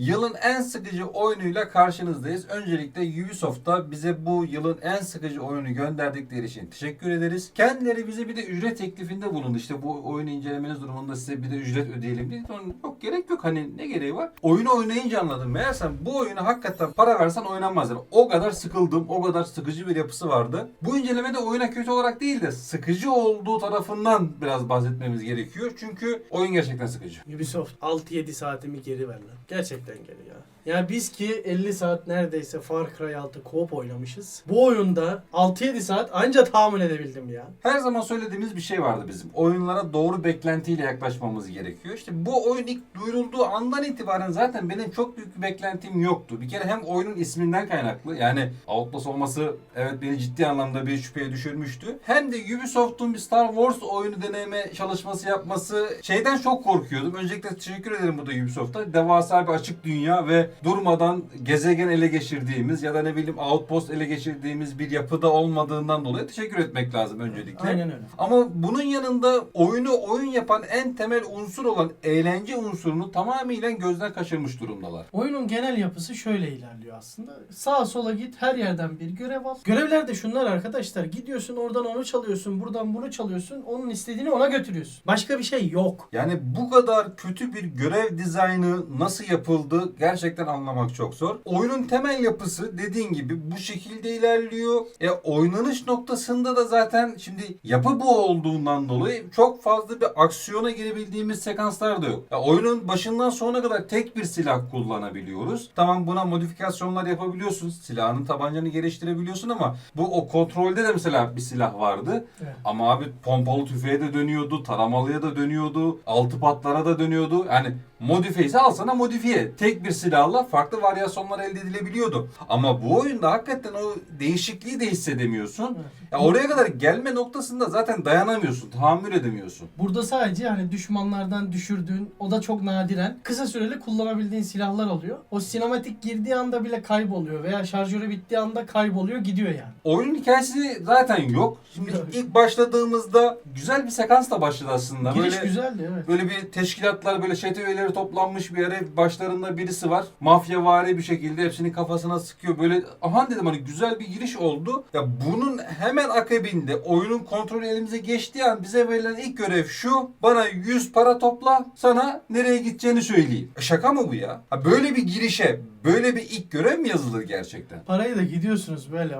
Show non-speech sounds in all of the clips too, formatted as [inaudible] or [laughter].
Yılın en sıkıcı oyunuyla karşınızdayız. Öncelikle Ubisoft'ta bize bu yılın en sıkıcı oyunu gönderdikleri için teşekkür ederiz. Kendileri bize bir de ücret teklifinde bulundu. İşte bu oyunu incelemeniz durumunda size bir de ücret ödeyelim diye. Yok gerek yok hani ne gereği var? Oyunu oynayınca anladım. Meğersem bu oyunu hakikaten para versen oynanmaz. O kadar sıkıldım. O kadar sıkıcı bir yapısı vardı. Bu incelemede oyuna kötü olarak değil de sıkıcı olduğu tarafından biraz bahsetmemiz gerekiyor. Çünkü oyun gerçekten sıkıcı. Ubisoft 6-7 saatimi geri ver lan. Gerçekten geri ya. Ya biz ki 50 saat neredeyse Far Cry 6 co-op oynamışız. Bu oyunda 6-7 saat anca tahammül edebildim ya. Her zaman söylediğimiz bir şey vardı bizim. Oyunlara doğru beklentiyle yaklaşmamız gerekiyor. İşte bu oyun ilk duyurulduğu andan itibaren zaten benim çok büyük bir beklentim yoktu. Bir kere hem oyunun isminden kaynaklı yani Outlast olması evet beni ciddi anlamda bir şüpheye düşürmüştü. Hem de Ubisoft'un bir Star Wars oyunu deneme çalışması yapması şeyden çok korkuyordum. Öncelikle teşekkür ederim burada Ubisoft'a. Devasa bir açık dünya ve durmadan gezegen ele geçirdiğimiz ya da ne bileyim outpost ele geçirdiğimiz bir yapıda olmadığından dolayı teşekkür etmek lazım öncelikle. Aynen öyle. Ama bunun yanında oyunu oyun yapan en temel unsur olan eğlence unsurunu tamamıyla gözden kaçırmış durumdalar. Oyunun genel yapısı şöyle ilerliyor aslında. Sağa sola git her yerden bir görev al. Görevler de şunlar arkadaşlar. Gidiyorsun oradan onu çalıyorsun, buradan bunu çalıyorsun. Onun istediğini ona götürüyorsun. Başka bir şey yok. Yani bu kadar kötü bir görev dizaynı nasıl yapıldı gerçekten anlamak çok zor. Oyunun temel yapısı dediğin gibi bu şekilde ilerliyor. E oynanış noktasında da zaten şimdi yapı bu olduğundan dolayı çok fazla bir aksiyona girebildiğimiz sekanslar da yok. Ya oyunun başından sonuna kadar tek bir silah kullanabiliyoruz. Tamam buna modifikasyonlar yapabiliyorsun. Silahının tabancanı geliştirebiliyorsun ama bu o kontrolde de mesela bir silah vardı. Evet. Ama abi pompalı tüfeğe de dönüyordu, taramalıya da dönüyordu, altı patlara da dönüyordu. Yani modifiye ise al sana modifiye. Tek bir silahla farklı varyasyonlar elde edilebiliyordu. Ama bu oyunda hakikaten o değişikliği de hissedemiyorsun. Ya oraya kadar gelme noktasında zaten dayanamıyorsun, tahammül edemiyorsun. Burada sadece hani düşmanlardan düşürdüğün o da çok nadiren kısa süreli kullanabildiğin silahlar oluyor. O sinematik girdiği anda bile kayboluyor veya şarjörü bittiği anda kayboluyor gidiyor yani. Oyunun hikayesi zaten yok. Şimdi Yok. ilk başladığımızda güzel bir sekansla başladı aslında. Giriş Böyle güzeldi evet. Böyle bir teşkilatlar böyle çete üyeleri toplanmış bir yere başlarında birisi var. Mafya bir şekilde hepsini kafasına sıkıyor. Böyle aman dedim hani güzel bir giriş oldu. Ya bunun hemen akabinde oyunun kontrolü elimize geçtiği an bize verilen ilk görev şu. Bana 100 para topla sana nereye gideceğini söyleyeyim. E şaka mı bu ya? Ha böyle bir girişe böyle bir ilk görev mi yazılır gerçekten? Parayı da gidiyorsunuz böyle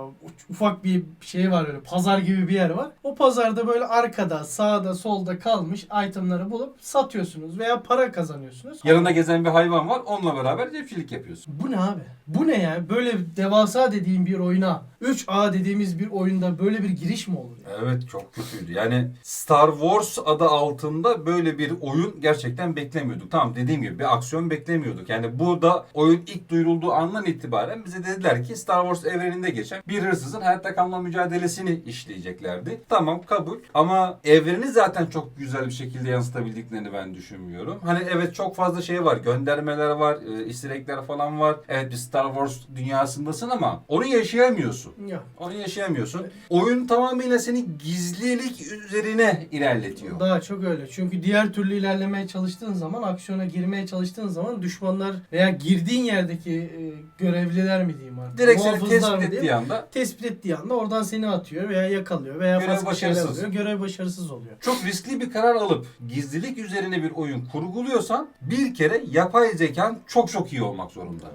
ufak bir şey var öyle pazar gibi bir yer var. O pazarda böyle arkada sağda solda kalmış itemları bulup satıyorsunuz veya para kazanıyorsunuz. Yanında gezen bir hayvan var. Onunla beraber cepçilik yapıyorsun. Bu ne abi? Bu ne ya? Böyle devasa dediğim bir oyuna 3A dediğimiz bir oyunda böyle bir giriş mi olur? ya? Evet çok kötüydü. Yani Star Wars adı altında böyle bir oyun gerçekten beklemiyorduk. Tamam dediğim gibi bir aksiyon beklemiyorduk. Yani burada oyun ilk duyurulduğu andan itibaren bize dediler ki Star Wars evreninde geçen bir hırsızın hayatta kalma mücadelesini işleyeceklerdi. Tamam kabul. Ama evreni zaten çok güzel bir şekilde yansıtabildiklerini ben düşünmüyorum. Hani evet çok fazla şey var. Göndermeler var. E, easter egg'ler falan var. Evet bir Star Wars dünyasındasın ama onu yaşayamıyorsun. Ya. Onu yaşayamıyorsun. Oyun tamamıyla seni gizlilik üzerine ilerletiyor. Daha çok öyle. Çünkü diğer türlü ilerlemeye çalıştığın zaman, aksiyona girmeye çalıştığın zaman düşmanlar veya girdiğin yerdeki e, görevliler mi diyeyim artık? Direkt seni muhafızlar tespit ettiği anda Tespit ettiği anda oradan seni atıyor veya yakalıyor veya Görev başka şeyler başarısız. oluyor. Görev başarısız oluyor. çok riskli bir karar alıp gizlilik üzerine bir oyun kurguluyorsan bir kere yapay zekan çok çok iyi olmak zorunda.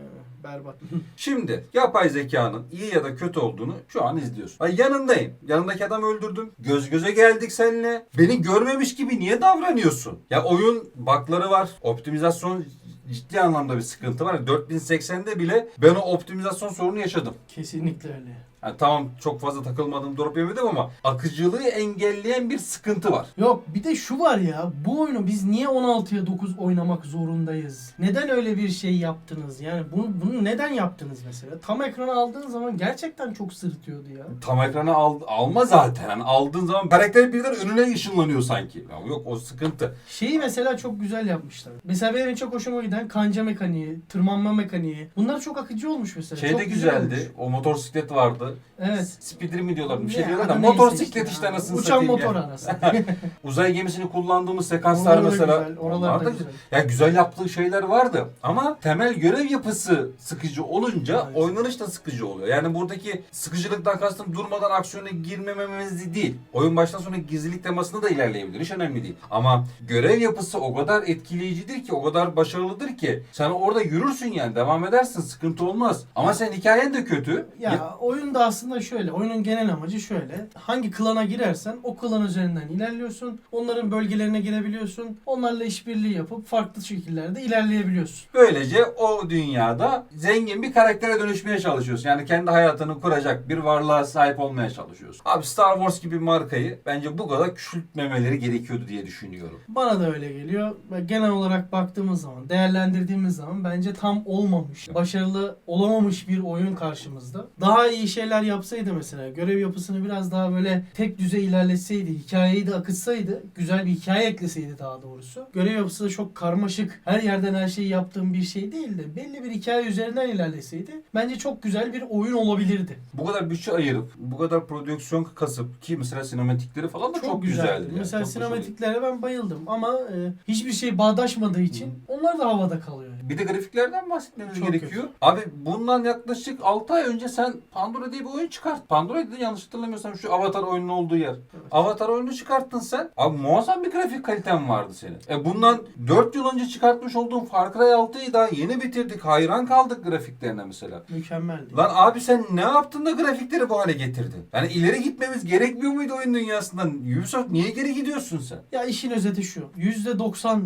Berbat. [laughs] Şimdi yapay zekanın iyi ya da kötü olduğunu şu an izliyorsun. Ay yanındayım. Yanındaki adam öldürdüm. Göz göze geldik seninle. Beni görmemiş gibi niye davranıyorsun? Ya oyun bakları var. Optimizasyon ciddi anlamda bir sıkıntı var. 4080'de bile ben o optimizasyon sorunu yaşadım. Kesinlikle öyle. Yani tamam çok fazla takılmadım, drop yemedim ama akıcılığı engelleyen bir sıkıntı var. Yok bir de şu var ya bu oyunu biz niye 16'ya 9 oynamak zorundayız? Neden öyle bir şey yaptınız? Yani bunu, bunu neden yaptınız mesela? Tam ekrana aldığın zaman gerçekten çok sırıtıyordu ya. Tam ekrana al, alma zaten. Yani aldığın zaman karakter birden önüne ışınlanıyor sanki. Ya yok o sıkıntı. Şeyi mesela çok güzel yapmışlar. Mesela benim en çok hoşuma giden kanca mekaniği, tırmanma mekaniği. Bunlar çok akıcı olmuş mesela. Şey çok de güzel güzeldi. olmuş. O motosiklet vardı. Evet. Speeder mi diyorlar bir şey Ya, diyorlar da adı neyse motosiklet işte işte ya. anasını Uçan satayım motor ya. arası. [laughs] Uzay gemisini kullandığımız sekanslar mesela. güzel, onlar da da güzel. Ya güzel yaptığı şeyler vardı ama temel görev yapısı sıkıcı olunca Maalesef. oynanış da sıkıcı oluyor. Yani buradaki sıkıcılıktan kastım durmadan aksiyona girmememiz değil. Oyun baştan sona gizlilik temasında da ilerleyebilir. Hiç önemli değil. Ama görev yapısı o kadar etkileyicidir ki, o kadar başarılıdır ki sen orada yürürsün yani devam edersin sıkıntı olmaz. Ama sen hikayen de kötü. Ya oyun da aslında şöyle. Oyunun genel amacı şöyle. Hangi klana girersen o klan üzerinden ilerliyorsun. Onların bölgelerine girebiliyorsun. Onlarla işbirliği yapıp farklı şekillerde ilerleyebiliyorsun. Böylece o dünyada zengin bir karaktere dönüşmeye çalışıyorsun. Yani kendi hayatını kuracak bir varlığa sahip olmaya çalışıyorsun. Abi Star Wars gibi markayı bence bu kadar küçültmemeleri gerekiyordu diye düşünüyorum. Bana da öyle geliyor. Genel olarak baktığımız zaman, değerlendirdiğimiz zaman bence tam olmamış, başarılı olamamış bir oyun karşımızda. Daha iyi şeyler yapsaydı mesela, görev yapısını biraz daha böyle tek düzey ilerletseydi, hikayeyi de akıtsaydı, güzel bir hikaye ekleseydi daha doğrusu. Görev yapısı da çok karmaşık, her yerden her şeyi yaptığım bir şey değil de belli bir hikaye üzerinden ilerleseydi bence çok güzel bir oyun olabilirdi. Bu kadar bütçe ayırıp, bu kadar prodüksiyon kasıp ki mesela sinematikleri falan da çok, güzeldi. yani. Mesela Çok sinematiklere ben bayıldım ama e, hiçbir şey bağdaşmadığı için onlar da havada kalıyor. Bir de grafiklerden bahsetmemiz Çok gerekiyor. Abi bundan yaklaşık 6 ay önce sen Pandora diye bir oyun çıkart. Pandora'ydı yanlış hatırlamıyorsam şu Avatar oyunun olduğu yer. Avatar oyunu çıkarttın sen. Abi muazzam bir grafik kaliten vardı senin. E bundan 4 yıl önce çıkartmış olduğun Far Cry 6'yı daha yeni bitirdik. Hayran kaldık grafiklerine mesela. Mükemmeldi. Lan abi sen ne yaptın da grafikleri bu hale getirdin? Yani ileri gitmemiz gerekmiyor muydu oyun dünyasından? Ubisoft niye geri gidiyorsun sen? Ya işin özeti şu. %90,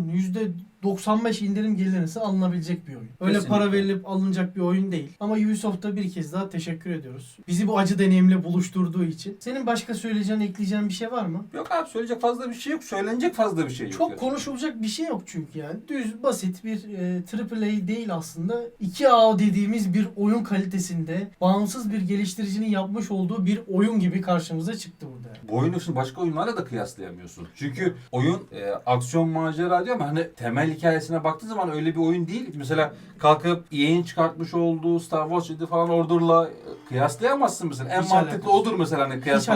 %95 indirim gelirse alınabilecek bir oyun. Öyle Kesinlikle. para verilip alınacak bir oyun değil. Ama Ubisoft'a bir kez daha teşekkür ediyoruz. Bizi bu acı deneyimle buluşturduğu için. Senin başka söyleyeceğin, ekleyeceğin bir şey var mı? Yok abi söyleyecek fazla bir şey yok. Söylenecek fazla bir şey yok. Çok yani. konuşulacak bir şey yok çünkü yani. Düz, basit bir e, AAA değil aslında. 2A dediğimiz bir oyun kalitesinde bağımsız bir geliştiricinin yapmış olduğu bir oyun gibi karşımıza çıktı burada. yani. Bu oyunu şimdi başka oyunlarla da kıyaslayamıyorsun. Çünkü oyun e, aksiyon macera diyor ama hani temel hikayesine baktığın zaman öyle bir oyun değil. Mesela kalkıp EA'in çıkartmış olduğu Star Wars Jedi falan Order'la e, kıyaslayamazsın mesela. En Hiç mantıklı alakası odur mesela hani yok, hiç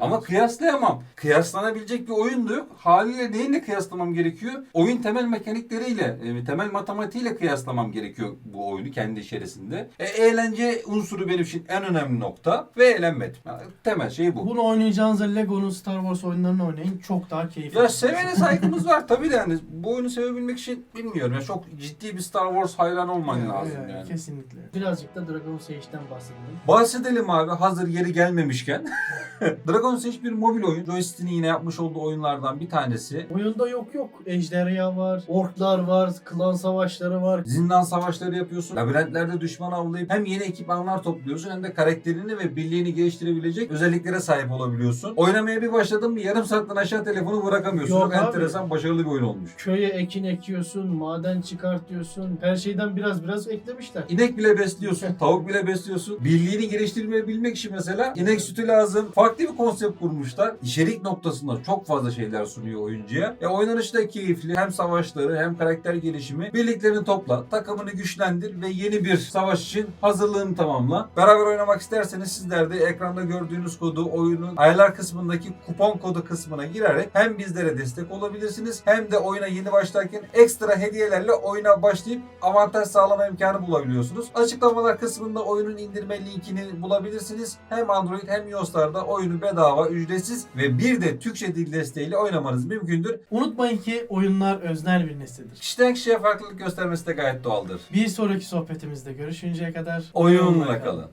Ama kıyaslayamam. Kıyaslanabilecek bir oyun da yok. Haliyle neyle kıyaslamam gerekiyor? Oyun temel mekanikleriyle, e, temel matematiğiyle kıyaslamam gerekiyor bu oyunu kendi içerisinde. E, eğlence unsuru benim için en önemli nokta ve eğlenmek. Yani temel şey bu. Bunu oynayacağınızda Lego'nun Star Wars oyunlarını oynayın. Çok daha keyifli. Ya sevene saygımız var tabii de yani bu oyunu sevebilmek için bilmiyorum ya çok ciddi bir Star Wars hayran olman Yani, lazım yani, yani. Kesinlikle. Birazcık da Dragon Sage'den bahsedelim. Bahsedelim abi hazır yeri gelmemişken. [laughs] Dragon Age bir mobil oyun. Joystick'in yine yapmış olduğu oyunlardan bir tanesi. Oyunda yok yok. Ejderha var, orklar var, klan savaşları var. Zindan savaşları yapıyorsun. Labirentlerde düşman avlayıp hem yeni ekipmanlar topluyorsun hem de karakterini ve birliğini geliştirebilecek özelliklere sahip olabiliyorsun. Oynamaya bir başladın bir yarım saatten aşağı telefonu bırakamıyorsun. Yok Çok abi. enteresan başarılı bir oyun olmuş. Köye ekin ekiyorsun, maden çıkartıyorsun. Her şeyden biraz biraz eklemişler. İnek bile besliyorsun, [laughs] tavuk bile besliyorsun. Birliğini geliştirmeyebilmek için mesela inek sütü lazım. Farklı bir konsept kurmuşlar. İçerik noktasında çok fazla şeyler sunuyor oyuncuya. E oynanışı da keyifli. Hem savaşları hem karakter gelişimi. Birliklerini topla, takımını güçlendir ve yeni bir savaş için hazırlığını tamamla. Beraber oynamak isterseniz sizler de ekranda gördüğünüz kodu oyunun ayarlar kısmındaki kupon kodu kısmına girerek hem bizlere destek olabilirsiniz hem de oyuna yeni başlarken ekstra hediyelerle oyuna başlayıp avantaj sağlama imkanı bulabiliyorsunuz. Açıklamalar kısmında oyunun indirme linkini bulabilirsiniz. Hem Android hem iOS'larda oyunu bedava, ücretsiz ve bir de Türkçe dil desteğiyle oynamanız mümkündür. Unutmayın ki oyunlar öznel bir nesnedir. Kişiden kişiye farklılık göstermesi de gayet doğaldır. Bir sonraki sohbetimizde görüşünceye kadar Oyunla kalın.